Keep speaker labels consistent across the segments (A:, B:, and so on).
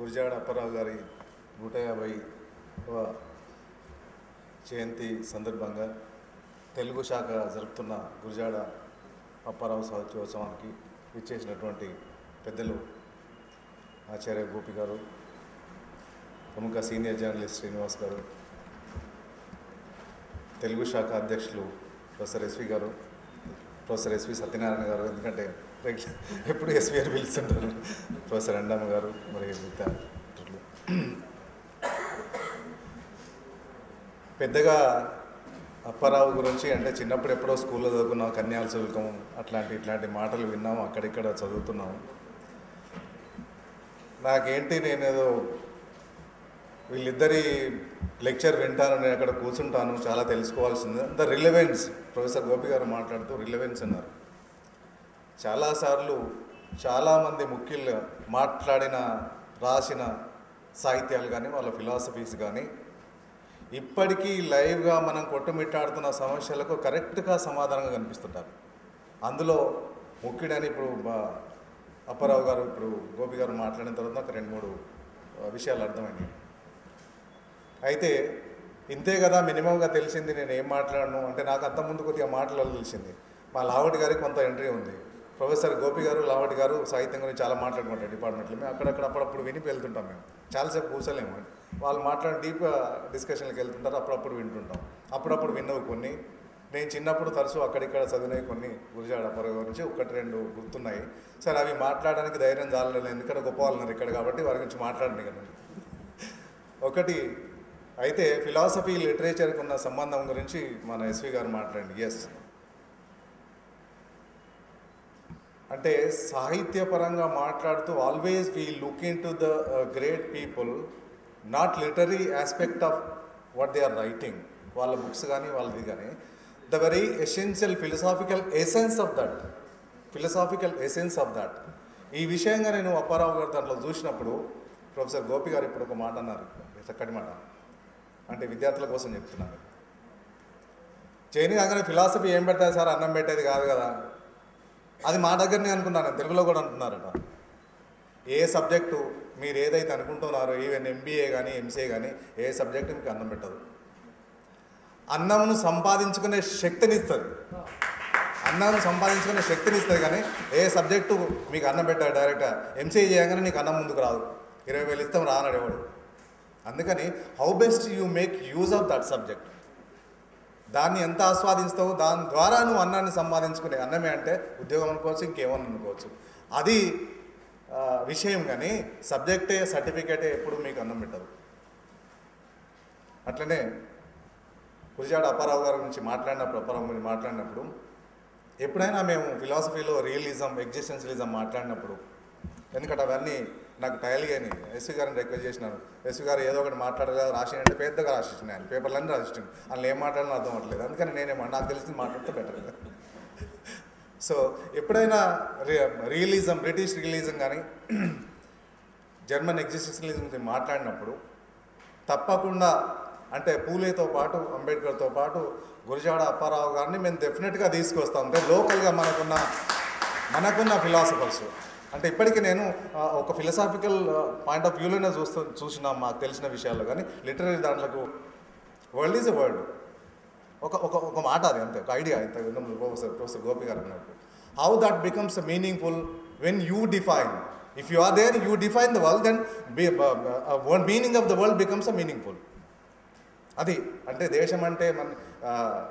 A: గురిజాడ అప్పారావు గారి నూట యాభై జయంతి సందర్భంగా తెలుగు శాఖ జరుపుతున్న గురిజాడ అప్పారావు సాహిత్యోత్సవానికి ఇచ్చేసినటువంటి పెద్దలు ఆచార్య గోపి గారు ప్రముఖ సీనియర్ జర్నలిస్ట్ శ్రీనివాస్ గారు తెలుగు శాఖ అధ్యక్షులు ప్రొఫెసర్ ఎస్వి గారు ప్రొఫెసర్ ఎస్వి సత్యనారాయణ గారు. ఎందుకంటే ఎప్పుడు ఎస్వి అని పిలుస్తుంటారు. ప్రొఫెసర్ అండమ్మ గారు మరి మిగతా మిత్రులు పెద్దగా అప్పారావు గురించి అంటే చిన్నప్పుడు ఎప్పుడో స్కూల్లో చదువుకున్నాం కన్యాల శుల్కం అట్లాంటి ఇట్లాంటి మాటలు విన్నాము అక్కడిక్కడ చదువుతున్నాము నాకేంటి నేనేదో వీళ్ళిద్దరి లెక్చర్ వింటాను నేను అక్కడ కూర్చుంటాను చాలా తెలుసుకోవాల్సింది. ద రిలవెన్స్ ప్రొఫెసర్ గోపి గారు మాట్లాడుతూ రిలవెన్స్ అన్నారు. చాలాసార్లు చాలామంది ముఖ్యులు మాట్లాడిన రాసిన సాహిత్యాలు కానీ వాళ్ళ ఫిలాసఫీస్ కానీ ఇప్పటికీ లైవ్గా మనం కొట్టుమిట్టాడుతున్న సమస్యలకు కరెక్ట్గా సమాధానంగా కనిపిస్తుంటారు. అందులో ముఖ్యుడని ఇప్పుడు మా అప్పారావు గారు ఇప్పుడు గోపి గారు మాట్లాడిన తర్వాత నాకు రెండు మూడు విషయాలు అర్థమైనాయి. అయితే ఇంతే కదా మినిమంగా తెలిసింది నేను ఏం మాట్లాడను అంటే నాకు అంత ముందు కొద్దిగా మాటలలో తెలిసింది. మా లావటి గారికి కొంత ఎంట్రీ ఉంది. ప్రొఫెసర్ గోపి గారు లావటి గారు సాహిత్యం గురించి చాలా మాట్లాడుకుంటారు డిపార్ట్మెంట్లో మేము అక్కడక్కడ అప్పుడప్పుడు విని వెళ్తుంటాం మేము. చాలాసేపు కూర్చోలేము. వాళ్ళు మాట్లాడి డీప్గా డిస్కషన్కి వెళ్తుంటారు అప్పుడప్పుడు వింటుంటాం. అప్పుడప్పుడు విన్నవి కొన్ని. నేను చిన్నప్పుడు తరచూ అక్కడిక్కడ చదివినవి కొన్ని గురిజాడ పరగ గురించి ఒకటి రెండు గుర్తున్నాయి. సరే అవి మాట్లాడడానికి ధైర్యం చాలలేదు. ఎందుకంటే గొప్ప వాళ్ళు ఇక్కడ కాబట్టి వారి గురించి మాట్లాడండి కదా. ఒకటి అయితే ఫిలాసఫీ లిటరేచర్కి ఉన్న సంబంధం గురించి మన ఎస్వి గారు మాట్లాడండి. ఎస్ అంటే సాహిత్యపరంగా మాట్లాడుతూ always we look into the great people not literary aspect of what they are writing వాళ్ళ బుక్స్ కానీ వాళ్ళది కానీ the very essential philosophical essence of that philosophical essence of that ఈ విషయంగా నేను అప్పారావు గారు దాంట్లో చూసినప్పుడు ప్రొఫెసర్ గోపి గారు ఇప్పుడు ఒక మాట అన్నారు చక్కటి మాట. అంటే విద్యార్థుల కోసం చెప్తున్నాను. చేయని కాగానే ఫిలాసఫీ ఏం పెడతారు సార్? అన్నం పెట్టేది కాదు కదా. అది మా దగ్గరనే అనుకున్నాను తెలుగులో కూడా అంటున్నారట ఏ సబ్జెక్టు మీరు ఏదైతే అనుకుంటున్నారో ఈవెన్ ఎంబీఏ కానీ ఎంసీఏ కానీ ఏ సబ్జెక్టు మీకు అన్నం పెట్టదు. అన్నమును సంపాదించుకునే శక్తిని ఇస్తుంది అన్నం సంపాదించుకునే శక్తిని ఇస్తుంది కానీ ఏ సబ్జెక్టు మీకు అన్నం పెట్టాడు డైరెక్ట్గా ఎంసీఏ చేయగానే నీకు అన్నం ముందుకు రాదు. ఇరవై వేలు ఇస్తాం రానడేవాడు అందుకని how best you make use of that subject దాన్ని ఎంత ఆస్వాదిస్తావో? దాని ద్వారా నువ్వు అన్నాన్ని సంపాదించుకునే అన్నమే అంటే ఉద్యోగం అనుకోవచ్చు ఇంకేమన్నా అనుకోవచ్చు. అది విషయం కానీ సబ్జెక్టే సర్టిఫికేటే ఎప్పుడు మీకు అన్నం పెట్టదు. అట్లనే గురిజాడ అప్పారావు గారి గురించి మాట్లాడినప్పుడు అప్పారావు గురించి మాట్లాడినప్పుడు ఎప్పుడైనా మేము ఫిలాసఫీలో రియలిజం ఎగ్జిస్టెన్షియలిజం మాట్లాడినప్పుడు ఎందుకంటే అవన్నీ నాకు టైల్గా అని గారిని రిక్వెస్ట్ చేసినాను. ఎస్సీ గారు ఏదో ఒకటి మాట్లాడగా రాసిండే పెద్దగా రాసిచ్చిన ఆయన. పేపర్లన్నీ రాసిచ్చాను అందులో ఏం మాట్లాడాలో అర్థం అవ్వట్లేదు. అందుకని నేనేమో నాకు తెలిసింది మాట్లాడితే బెటర్ సో ఎప్పుడైనా రియలిజం బ్రిటిష్ రియలిజం కానీ జర్మన్ ఎగ్జిస్టెన్షియలిజం గురించి మాట్లాడినప్పుడు తప్పకుండా అంటే పూలేతో పాటు అంబేద్కర్తో పాటు గురజాడ అప్పారావు గారిని మేము డెఫినెట్గా తీసుకొస్తాం. అంటే లోకల్గా మనకున్న మనకున్న ఫిలాసఫర్స్ అంటే ఇప్పటికీ నేను ఒక ఫిలసాఫికల్ పాయింట్ ఆఫ్ వ్యూలోనే చూస్తూ చూసినా మాకు తెలిసిన విషయాల్లో కానీ లిటరీ దాంట్లకు వరల్డ్ ఈజ్ ఎ వరల్డ్ ఒక ఒక ఒక మాట అది అంతే ఒక ఐడియా ఇంత ప్రొఫెసర్ ప్రొఫెసర్ గోపి గారు అన్నట్టు. How that becomes meaningful when you define if you are there you define the world then meaning of the world becomes a meaningful అది అంటే దేశం అంటే మన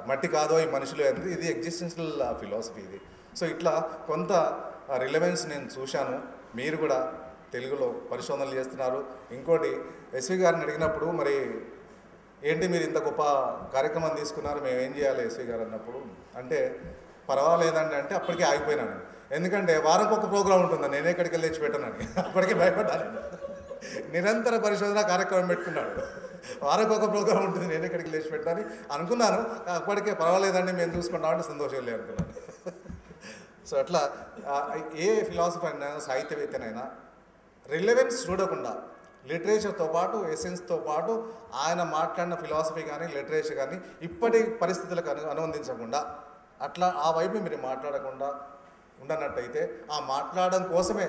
A: మట్టి కాదో ఈ మనుషులు అనేది ఇది ఎగ్జిస్టెన్షియల్ ఫిలాసఫీ ఇది. సో ఇట్లా కొంత రిలవెన్స్ నేను చూశాను. మీరు కూడా తెలుగులో పరిశోధనలు చేస్తున్నారు. ఇంకోటి ఎస్వి గారిని అడిగినప్పుడు మరి ఏంటి మీరు ఇంత గొప్ప కార్యక్రమం తీసుకున్నారు? మేము ఏం చేయాలి ఎస్వి గారు అన్నప్పుడు? అంటే పర్వాలేదండి అంటే అప్పటికే ఆగిపోయినాను. ఎందుకంటే వారం ఒక ప్రోగ్రాం ఉంటుంది నేనే ఎక్కడికి వెళ్ళి పెట్టానని అప్పటికే భయపడ్డాను. నిరంతర పరిశోధన కార్యక్రమం పెట్టుకున్నాడు. వారికి ఒక ప్రోగ్రాం ఉంటుంది నేను ఎక్కడికి లేచి పెట్టాను అనుకున్నాను. అప్పటికే పర్వాలేదండి మేము చూసుకుంటామంటే సంతోషం లేదు అనుకున్నాను. సో అట్లా ఏ ఫిలాసఫర్ అయినా సాహిత్యవేత్తనైనా రిలవెన్స్ చూడకుండా లిటరేచర్తో పాటు ఎసెన్స్తో పాటు ఆయన మాట్లాడిన ఫిలాసఫీ కానీ లిటరేచర్ కానీ ఇప్పటి పరిస్థితులకు అను అనుబంధించకుండా అట్లా ఆ వైపు మీరు మాట్లాడకుండా ఉండనట్టయితే ఆ మాట్లాడడం కోసమే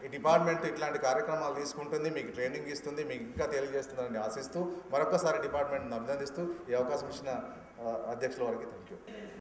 A: ఈ డిపార్ట్మెంట్ ఇట్లాంటి కార్యక్రమాలు తీసుకుంటుంది మీకు ట్రైనింగ్ ఇస్తుంది మీకు ఇంకా తెలియజేస్తుందని ఆశిస్తూ మరొకసారి డిపార్ట్మెంట్ని అభినందిస్తూ ఈ అవకాశం ఇచ్చిన అధ్యక్షుల వారికి థ్యాంక్ యూ